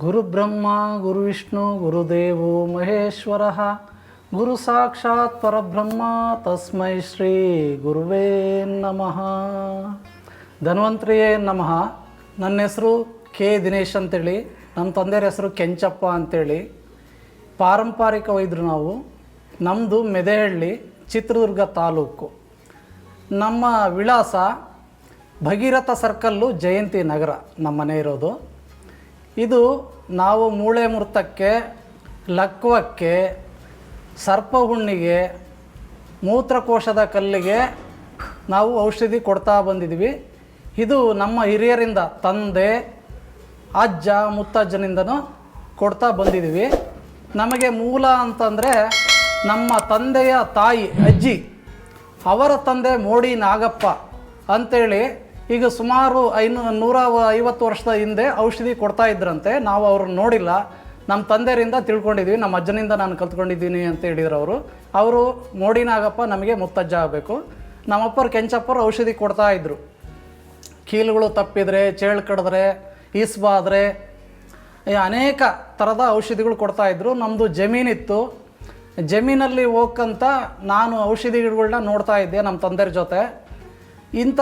ಗುರುಬ್ರಹ್ಮ, ಗುರುವಿಷ್ಣು, ಗುರುದೇವೋ ಮಹೇಶ್ವರ. ಗುರು ಸಾಕ್ಷಾತ್ ಪರಬ್ರಹ್ಮ, ತಸ್ಮೈ ಶ್ರೀ ಗುರುವೇ ನಮಃ. ಧನ್ವಂತರಿಯೇ ನಮಃ. ನನ್ನ ಹೆಸರು ಕೆ ದಿನೇಶ್ ಅಂತೇಳಿ. ನಮ್ಮ ತಂದೆಯರ ಹೆಸರು ಕೆಂಚಪ್ಪ ಅಂತೇಳಿ. ಪಾರಂಪರಿಕ ವೈದ್ಯರು ನಾವು. ನಮ್ಮದು ಮೆದೆಹಳ್ಳಿ, ಚಿತ್ರದುರ್ಗ ತಾಲೂಕು. ನಮ್ಮ ವಿಳಾಸ ಭಗೀರಥ ಸರ್ಕಲ್ಲು ಜಯಂತಿ ನಗರ. ನಮ್ಮ ಮನೆ ಇರೋದು. ಇದು ನಾವು ಮೂಳೆ ಮುರ್ತಕ್ಕೆ, ಲಕ್ವಕ್ಕೆ ಸರ್ಪ ಹುಣ್ಣಿಗೆ ಮೂತ್ರಕೋಶದ ಕಲ್ಲಿಗೆ ನಾವು ಔಷಧಿ ಕೊಡ್ತಾ ಬಂದಿದ್ವಿ. ಇದು ನಮ್ಮ ಹಿರಿಯರಿಂದ ತಂದೆ, ಅಜ್ಜ, ಮುತ್ತಜ್ಜನಿಂದನೂ ಕೊಡ್ತಾ ಬಂದಿದ್ವಿ. ನಮಗೆ ಮೂಲ ಅಂತಂದರೆ ನಮ್ಮ ತಂದೆಯ ತಾಯಿ ಅಜ್ಜಿ, ಅವರ ತಂದೆ ಮೋಡಿ ನಾಗಪ್ಪ ಅಂತೇಳಿ ಈಗ ಸುಮಾರು ಐನೂ ನೂರ ಐವತ್ತು ವರ್ಷದ ಹಿಂದೆ ಔಷಧಿ ಕೊಡ್ತಾ ಇದ್ರಂತೆ. ನಾವು ಅವ್ರನ್ನ ನೋಡಿಲ್ಲ. ನಮ್ಮ ತಂದೆಯರಿಂದ ತಿಳ್ಕೊಂಡಿದ್ವಿ. ನಮ್ಮ ಅಜ್ಜನಿಂದ ನಾನು ಕಲ್ತ್ಕೊಂಡಿದ್ದೀನಿ ಅಂತ ಹೇಳಿದ್ರು ಅವರು. ಅವರು ನೋಡಿನಾಗಪ್ಪ ನಮಗೆ ಮುತ್ತಜ್ಜ ಆಗಬೇಕು. ನಮ್ಮಪ್ಪರು ಕೆಂಚಪ್ಪರು ಔಷಧಿ ಕೊಡ್ತಾ ಇದ್ರು. ಕೀಲುಗಳು ತಪ್ಪಿದರೆ, ಚೇಳು ಕಡಿದ್ರೆ ಈಸ್ಬಾದ್ರೆ ಅನೇಕ ಥರದ ಔಷಧಿಗಳು ಕೊಡ್ತಾಯಿದ್ರು ನಮ್ಮದು ಜಮೀನಿತ್ತು. ಜಮೀನಲ್ಲಿ ಹೋಗ್ಕಂತ ನಾನು ಔಷಧಿಗಳನ್ನ ನೋಡ್ತಾ ಇದ್ದೆ ನಮ್ಮ ತಂದೆಯರ ಜೊತೆ. ಇಂಥ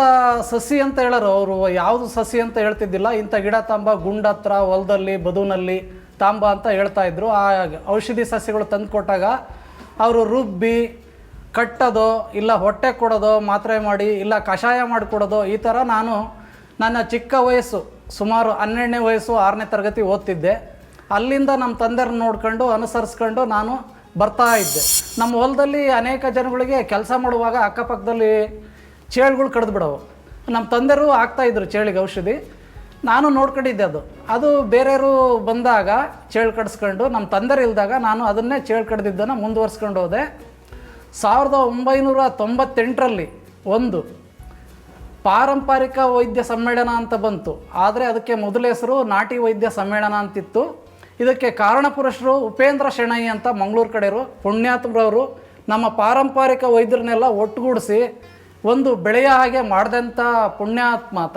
ಸಸಿ ಅಂತ ಹೇಳೋರು ಅವರು, ಯಾವುದು ಸಸಿ ಅಂತ ಹೇಳ್ತಿದ್ದಿಲ್ಲ. ಇಂಥ ಗಿಡ ತಾಂಬ ಗುಂಡತ್ರ ಹೊಲದಲ್ಲಿ, ಬದುನಲ್ಲಿ ತಾಂಬ ಅಂತ ಹೇಳ್ತಾ ಇದ್ರು. ಆ ಔಷಧಿ ಸಸ್ಯಗಳು ತಂದು ಕೊಟ್ಟಾಗ ಅವರು ರುಬ್ಬಿ ಕಟ್ಟೋದು, ಇಲ್ಲ ಹೊಟ್ಟೆ ಕೊಡೋದು, ಮಾತ್ರೆ ಮಾಡಿ, ಇಲ್ಲ ಕಷಾಯ ಮಾಡಿಕೊಡೋದು ಈ ಥರ ನಾನು ನನ್ನ ಚಿಕ್ಕ ವಯಸ್ಸು, ಸುಮಾರು ಹನ್ನೆರಡನೇ ವಯಸ್ಸು, ಆರನೇ ತರಗತಿ ಓದ್ತಿದ್ದೆ. ಅಲ್ಲಿಂದ ನಮ್ಮ ತಂದೆರ ನೋಡ್ಕೊಂಡು, ಅನುಸರಿಸ್ಕೊಂಡು ನಾನು ಬರ್ತಾ ಇದ್ದೆ. ನಮ್ಮ ಹೊಲದಲ್ಲಿ ಅನೇಕ ಜನಗಳಿಗೆ ಕೆಲಸ ಮಾಡುವಾಗ ಅಕ್ಕಪಕ್ಕದಲ್ಲಿ ಚೇಳುಗಳು ಕಡ್ದು ಬಿಡವು. ನಮ್ಮ ತಂದೆಯರು ಆಗ್ತಾಯಿದ್ರು ಚೇಳಿಗೆ ಔಷಧಿ. ನಾನು ನೋಡ್ಕೊಂಡಿದ್ದೆ ಅದು. ಅದು ಬೇರೆಯವರು ಬಂದಾಗ ಚೇಳು ಕಡಿಸ್ಕೊಂಡು ನಮ್ಮ ತಂದೆರು ಇಲ್ದಾಗ ನಾನು ಅದನ್ನೇ ಚೇಳು ಕಡ್ದಿದ್ದನ್ನು ಮುಂದುವರ್ಸ್ಕೊಂಡು ಹೋದೆ. ಸಾವಿರದ ಒಂಬೈನೂರ ತೊಂಬತ್ತೆಂಟರಲ್ಲಿ ಒಂದು ಪಾರಂಪರಿಕ ವೈದ್ಯ ಸಮ್ಮೇಳನ ಅಂತ ಬಂತು. ಆದರೆ ಅದಕ್ಕೆ ಮೊದಲ ಹೆಸರು ನಾಟಿ ವೈದ್ಯ ಸಮ್ಮೇಳನ ಅಂತಿತ್ತು. ಇದಕ್ಕೆ ಕಾರಣಪುರುಷರು ಉಪೇಂದ್ರ ಶೆಣೈ ಅಂತ ಮಂಗಳೂರು ಕಡೆಯವರು, ಪುಣ್ಯಾತ್ಮರವರು ನಮ್ಮ ಪಾರಂಪರಿಕ ವೈದ್ಯರನ್ನೆಲ್ಲ ಒಟ್ಟುಗೂಡಿಸಿ ಒಂದು ಬೆಳೆಯ ಹಾಗೆ ಮಾಡಿದಂಥ ಪುಣ್ಯಾತ್ಮಾತ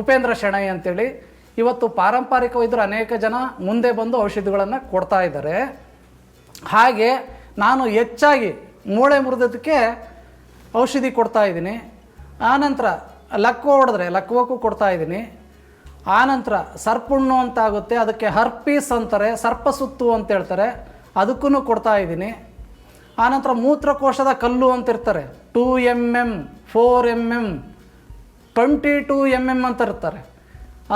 ಉಪೇಂದ್ರ ಶೆಣೈ ಅಂತೇಳಿ, ಇವತ್ತು ಪಾರಂಪರಿಕ ವೈದ್ಯರು ಅನೇಕ ಜನ ಮುಂದೆ ಬಂದು ಔಷಧಿಗಳನ್ನು ಕೊಡ್ತಾ ಇದ್ದಾರೆ. ಹಾಗೆ ನಾನು ಹೆಚ್ಚಾಗಿ ಮೂಳೆ ಮುರಿದಕ್ಕೆ ಔಷಧಿ ಕೊಡ್ತಾ ಇದ್ದೀನಿ. ಆನಂತರ ಲಕ್ವ ಹೊಡೆದ್ರೆ ಲಕ್ವಕ್ಕೂ ಕೊಡ್ತಾ ಇದ್ದೀನಿ. ಆನಂತರ ಸರ್ಪುಣ್ಣು ಅಂತ ಆಗುತ್ತೆ ಅದಕ್ಕೆ ಹರ್ಪೀಸ್ ಅಂತಾರೆ, ಸರ್ಪಸುತ್ತು ಅಂತ ಹೇಳ್ತಾರೆ ಅದಕ್ಕೂ ಕೊಡ್ತಾ ಇದ್ದೀನಿ. ಆನಂತರ ಮೂತ್ರಕೋಶದ ಕಲ್ಲು ಅಂತ ಇರ್ತಾರೆ. Two M M four M M twenty two M M ಅಂತ ಇರ್ತಾರೆ.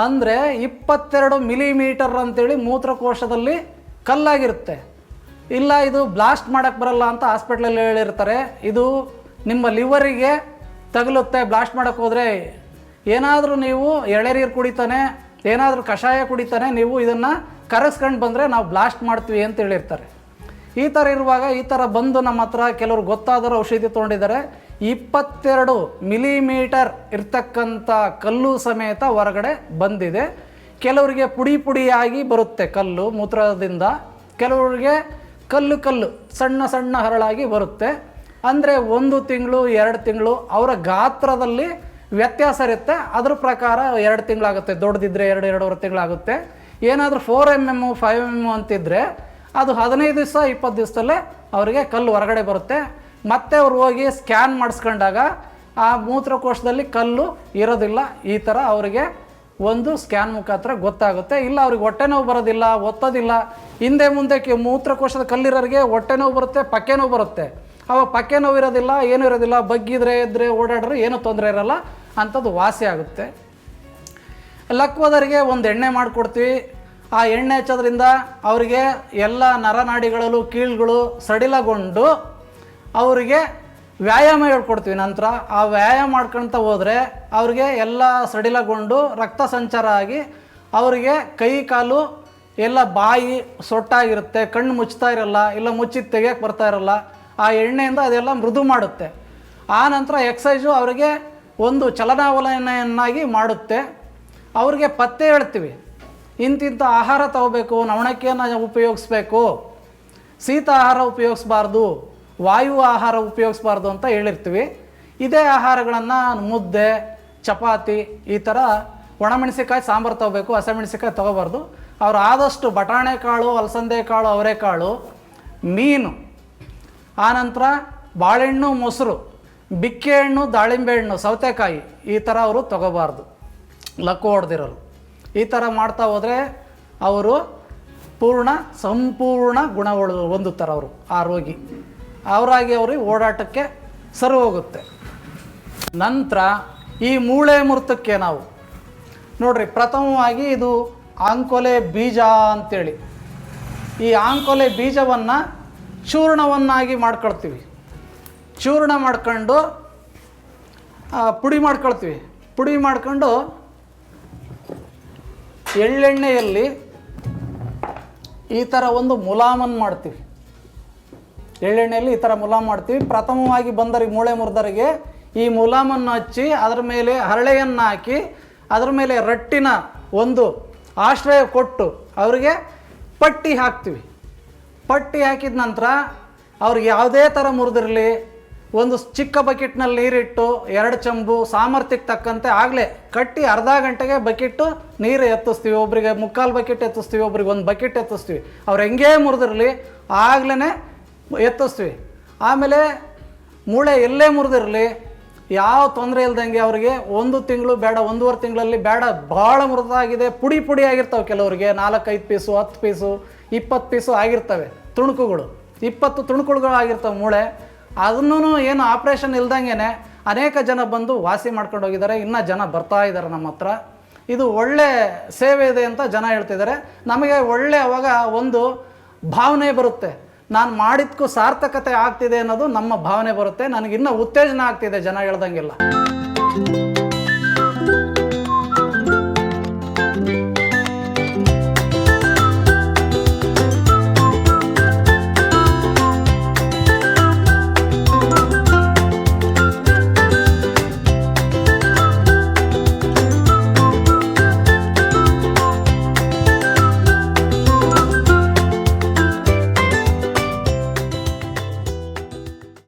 ಅಂದರೆ ಇಪ್ಪತ್ತೆರಡು ಮಿಲಿಮೀಟರ್ ಅಂತೇಳಿ ಮೂತ್ರಕೋಶದಲ್ಲಿ ಕಲ್ಲಾಗಿರುತ್ತೆ. ಇಲ್ಲ, ಇದು ಬ್ಲಾಸ್ಟ್ ಮಾಡೋಕ್ಕೆ ಬರಲ್ಲ ಅಂತ ಹಾಸ್ಪಿಟ್ಲಲ್ಲಿ ಹೇಳಿರ್ತಾರೆ. ಇದು ನಿಮ್ಮ ಲಿವರಿಗೆ ತಗಲುತ್ತೆ, ಬ್ಲಾಸ್ಟ್ ಮಾಡೋಕ್ಕೆ ಹೋದರೆ ಏನಾದರೂ ನೀವು ಎಳೆನೀರು ಕುಡಿತಾನೆ, ಏನಾದರೂ ಕಷಾಯ ಕುಡಿತಾನೆ, ನೀವು ಇದನ್ನು ಕರೆಸ್ಕೊಂಡು ಬಂದರೆ ನಾವು ಬ್ಲಾಸ್ಟ್ ಮಾಡ್ತೀವಿ ಅಂತ ಹೇಳಿರ್ತಾರೆ. ಈ ಥರ ಇರುವಾಗ ಈ ಥರ ಬಂದು ನಮ್ಮ ಹತ್ರ ಕೆಲವರು ಗೊತ್ತಾದರೂ ಔಷಧಿ ತೊಗೊಂಡಿದ್ದಾರೆ. ಇಪ್ಪತ್ತೆರಡು ಮಿಲಿಮೀಟರ್ ಇರ್ತಕ್ಕಂಥ ಕಲ್ಲು ಸಮೇತ ಹೊರಗಡೆ ಬಂದಿದೆ. ಕೆಲವರಿಗೆ ಪುಡಿ ಪುಡಿಯಾಗಿ ಬರುತ್ತೆ ಕಲ್ಲು ಮೂತ್ರದಿಂದ. ಕೆಲವರಿಗೆ ಕಲ್ಲು ಕಲ್ಲು, ಸಣ್ಣ ಸಣ್ಣ ಹರಳಾಗಿ ಬರುತ್ತೆ. ಅಂದರೆ ಒಂದು ತಿಂಗಳು, ಎರಡು ತಿಂಗಳು ಅವರ ಗಾತ್ರದಲ್ಲಿ ವ್ಯತ್ಯಾಸ ಇರುತ್ತೆ. ಅದ್ರ ಪ್ರಕಾರ ಎರಡು ತಿಂಗಳಾಗುತ್ತೆ. ದೊಡ್ಡದಿದ್ದರೆ ಎರಡು, ಎರಡೂವರೆ ತಿಂಗಳಾಗುತ್ತೆ. ಏನಾದರೂ four M M five M ಅಂತಿದ್ದರೆ ಅದು ಹದಿನೈದು ದಿವಸ, ಇಪ್ಪತ್ತು ದಿವಸದಲ್ಲೇ ಅವರಿಗೆ ಕಲ್ಲು ಹೊರಗಡೆ ಬರುತ್ತೆ. ಮತ್ತೆ ಅವ್ರು ಹೋಗಿ ಸ್ಕ್ಯಾನ್ ಮಾಡಿಸ್ಕೊಂಡಾಗ ಆ ಮೂತ್ರಕೋಶದಲ್ಲಿ ಕಲ್ಲು ಇರೋದಿಲ್ಲ. ಈ ಥರ ಅವರಿಗೆ ಒಂದು ಸ್ಕ್ಯಾನ್ ಮುಖಾಂತರ ಗೊತ್ತಾಗುತ್ತೆ. ಇಲ್ಲ, ಅವ್ರಿಗೆ ಹೊಟ್ಟೆ ನೋವು ಬರೋದಿಲ್ಲ, ಒತ್ತೋದಿಲ್ಲ. ಹಿಂದೆ ಮುಂದೆ ಮೂತ್ರಕೋಶದ ಕಲ್ಲಿರೋರಿಗೆ ಹೊಟ್ಟೆ ನೋವು ಬರುತ್ತೆ, ಪಕ್ಕೆ ನೋವು ಬರುತ್ತೆ. ಅವಾಗ ಪಕ್ಕೆ ನೋವು ಇರೋದಿಲ್ಲ, ಏನೂ ಇರೋದಿಲ್ಲ, ಬಗ್ಗಿದ್ರೆ ಇದ್ರೆ ಓಡಾಡ್ರೆ ಏನೂ ತೊಂದರೆ ಇರೋಲ್ಲ. ಅಂಥದ್ದು ವಾಸಿ ಆಗುತ್ತೆ. ಲಕ್ವದರಿಗೆ ಒಂದು ಎಣ್ಣೆ ಮಾಡಿಕೊಡ್ತೀವಿ. ಆ ಎಣ್ಣೆ ಹಚ್ಚೋದ್ರಿಂದ ಅವರಿಗೆ ಎಲ್ಲ ನರನಾಡಿಗಳಲ್ಲೂ ಕೀಳುಗಳು ಸಡಿಲಗೊಂಡು ಅವರಿಗೆ ವ್ಯಾಯಾಮ ಹೇಳ್ಕೊಡ್ತೀವಿ. ನಂತರ ಆ ವ್ಯಾಯಾಮ ಮಾಡ್ಕೊಳ್ತಾ ಹೋದರೆ ಅವ್ರಿಗೆ ಎಲ್ಲ ಸಡಿಲಗೊಂಡು ರಕ್ತ ಸಂಚಾರ ಆಗಿ ಅವರಿಗೆ ಕೈ ಕಾಲು ಎಲ್ಲ ಬಾಯಿ ಸೊಟ್ಟಾಗಿರುತ್ತೆ, ಕಣ್ಣು ಮುಚ್ತಾ ಇರಲ್ಲ, ಇಲ್ಲ ಮುಚ್ಚಿ ತೆಗೆಯೋಕೆ ಬರ್ತಾ ಇರಲ್ಲ, ಆ ಎಣ್ಣೆಯಿಂದ ಅದೆಲ್ಲ ಮೃದು ಮಾಡುತ್ತೆ. ಆ ನಂತರ ಎಕ್ಸೈಸು ಅವರಿಗೆ ಒಂದು ಚಲನಾವಲನೆಯನ್ನಾಗಿ ಮಾಡುತ್ತೆ. ಅವ್ರಿಗೆ ಪತ್ತೆ ಹೇಳ್ತೀವಿ. ಇಂತಿಂಥ ಆಹಾರ ತಗೋಬೇಕು, ನವಣಕ್ಕಿಯನ್ನು ಉಪಯೋಗಿಸ್ಬೇಕು. ಶೀತ ಆಹಾರ ಉಪಯೋಗಿಸ್ಬಾರ್ದು, ವಾಯು ಆಹಾರ ಉಪಯೋಗಿಸ್ಬಾರ್ದು ಅಂತ ಹೇಳಿರ್ತೀವಿ. ಇದೇ ಆಹಾರಗಳನ್ನು ಮುದ್ದೆ, ಚಪಾತಿ, ಈ ಥರ ಒಣಮೆಣಸಿಕಾಯಿ ಸಾಂಬಾರು ತಗೋಬೇಕು ಹಸಿಮೆಣಸಿಕಾಯಿ ತೊಗೋಬಾರ್ದು. ಅವ್ರು ಆದಷ್ಟು ಬಟಾಣೆ ಕಾಳು, ಅಲಸಂದೆ ಕಾಳು ಅವರೆಕಾಳು ಮೀನು, ಆನಂತರ ಬಾಳೆಹಣ್ಣು, ಮೊಸರು ಬಿಕ್ಕೆ ಹಣ್ಣು ದಾಳಿಂಬೆ ಹಣ್ಣು, ಸೌತೆಕಾಯಿ, ಈ ಥರ ಅವರು ತಗೋಬಾರ್ದು. ಲಕ್ಕು ಹೊಡೆದಿರೋರು. ಈ ಥರ ಮಾಡ್ತಾ ಹೋದರೆ ಅವರು ಪೂರ್ಣ, ಸಂಪೂರ್ಣ ಗುಣ ಹೊಂದುತ್ತಾರೆ ಅವರು, ಆ ರೋಗಿ. ಅವರಾಗಿ ಅವ್ರಿಗೆ ಓಡಾಟಕ್ಕೆ ಸರಿ ಹೋಗುತ್ತೆ. ನಂತರ ಈ ಮೂಳೆ ಮುರ್ತಕ್ಕೆ ನಾವು, ನೋಡ್ರಿ, ಪ್ರಥಮವಾಗಿ ಇದು ಆಂಕೊಲೆ ಬೀಜ ಅಂತೇಳಿ. ಈ ಆಂಕೊಲೆ ಬೀಜವನ್ನು ಚೂರ್ಣವನ್ನಾಗಿ ಮಾಡ್ಕೊಳ್ತೀವಿ. ಚೂರ್ಣ ಮಾಡ್ಕೊಂಡು ಪುಡಿ ಮಾಡ್ಕೊಳ್ತೀವಿ. ಪುಡಿ ಮಾಡ್ಕೊಂಡು ಎಳ್ಳೆಣ್ಣೆಯಲ್ಲಿ ಈ ಥರ ಒಂದು ಮುಲಾಮನ್ನು ಮಾಡ್ತೀವಿ. ಎಳ್ಳೆಣ್ಣೆಯಲ್ಲಿ ಈ ಥರ ಮುಲಾಮ್ ಮಾಡ್ತೀವಿ. ಪ್ರಥಮವಾಗಿ ಬಂದರಿಗೆ ಮೂಳೆ ಮುರಿದರಿಗೆ. ಈ ಮುಲಾಮನ್ನು ಹಚ್ಚಿ ಅದರ ಮೇಲೆ ಹರಳೆಯನ್ನು ಹಾಕಿ ಅದರ ಮೇಲೆ ರಟ್ಟಿನ ಒಂದು ಆಶ್ರಯ ಕೊಟ್ಟು ಅವರಿಗೆ ಪಟ್ಟಿ ಹಾಕ್ತೀವಿ. ಪಟ್ಟಿ ಹಾಕಿದ ನಂತರ ಅವ್ರಿಗೆ ಯಾವುದೇ ಥರ ಮುರಿದಿರಲಿ ಒಂದು ಚಿಕ್ಕ ಬಕೆಟ್ನಲ್ಲಿ ನೀರಿಟ್ಟು, ಎರಡು ಚಂಬು ಸಾಮರ್ಥ್ಯಕ್ಕೆ ತಕ್ಕಂತೆ ಆಗಲೇ ಕಟ್ಟಿ ಅರ್ಧ ಗಂಟೆಗೆ ಬಕೆಟ್ಟು ನೀರು ಎತ್ತಿಸ್ತೀವಿ. ಒಬ್ರಿಗೆ ಮುಕ್ಕಾಲು ಬಕೆಟ್ ಎತ್ತಿಸ್ತೀವಿ, ಒಬ್ರಿಗೆ ಒಂದು ಬಕೆಟ್ ಎತ್ತಿಸ್ತೀವಿ. ಅವ್ರು ಹೆಂಗೇ ಮುರಿದಿರಲಿ ಆಗ್ಲೇ ಎತ್ತಿಸ್ತೀವಿ. ಆಮೇಲೆ ಮೂಳೆ ಎಲ್ಲೇ ಮುರಿದಿರಲಿ, ಯಾವ ತೊಂದರೆ ಇಲ್ದಂಗೆ ಅವರಿಗೆ ಒಂದು ತಿಂಗಳು ಬೇಡ, ಒಂದೂವರೆ ತಿಂಗಳಲ್ಲಿ ಬೇಡ ಭಾಳ ಮುರಿದಾಗಿದೆ, ಪುಡಿ ಪುಡಿ ಆಗಿರ್ತವೆ ಕೆಲವರಿಗೆ. ನಾಲ್ಕೈದು ಪೀಸು, ಹತ್ತು ಪೀಸು, ಇಪ್ಪತ್ತು ಪೀಸು ಆಗಿರ್ತವೆ ತುಣುಕುಗಳು. ಇಪ್ಪತ್ತು ತುಣುಕುಗಳು ಆಗಿರ್ತವೆ ಮೂಳೆ. ಅದನ್ನೂ ಏನು ಆಪ್ರೇಷನ್ ಇಲ್ದಂಗೆ ಅನೇಕ ಜನ ಬಂದು ವಾಸಿ ಮಾಡ್ಕೊಂಡು ಹೋಗಿದ್ದಾರೆ ಇನ್ನೂ ಜನ ಬರ್ತಾ ಇದ್ದಾರೆ ನಮ್ಮ ಹತ್ರ. ಇದು ಒಳ್ಳೆ ಸೇವೆ ಇದೆ ಅಂತ ಜನ ಹೇಳ್ತಿದ್ದಾರೆ. ನಮಗೆ ಒಳ್ಳೆ ಅವಾಗ ಒಂದು ಭಾವನೆ ಬರುತ್ತೆ. ನಾನು ಮಾಡಿದ್ಕೂ ಸಾರ್ಥಕತೆ ಆಗ್ತಿದೆ ಅನ್ನೋದು ನಮ್ಮ ಭಾವನೆ ಬರುತ್ತೆ. ನನಗಿನ್ನೂ ಉತ್ತೇಜನ ಆಗ್ತಿದೆ ಜನ ಹೇಳ್ದಂಗೆಲ್ಲ.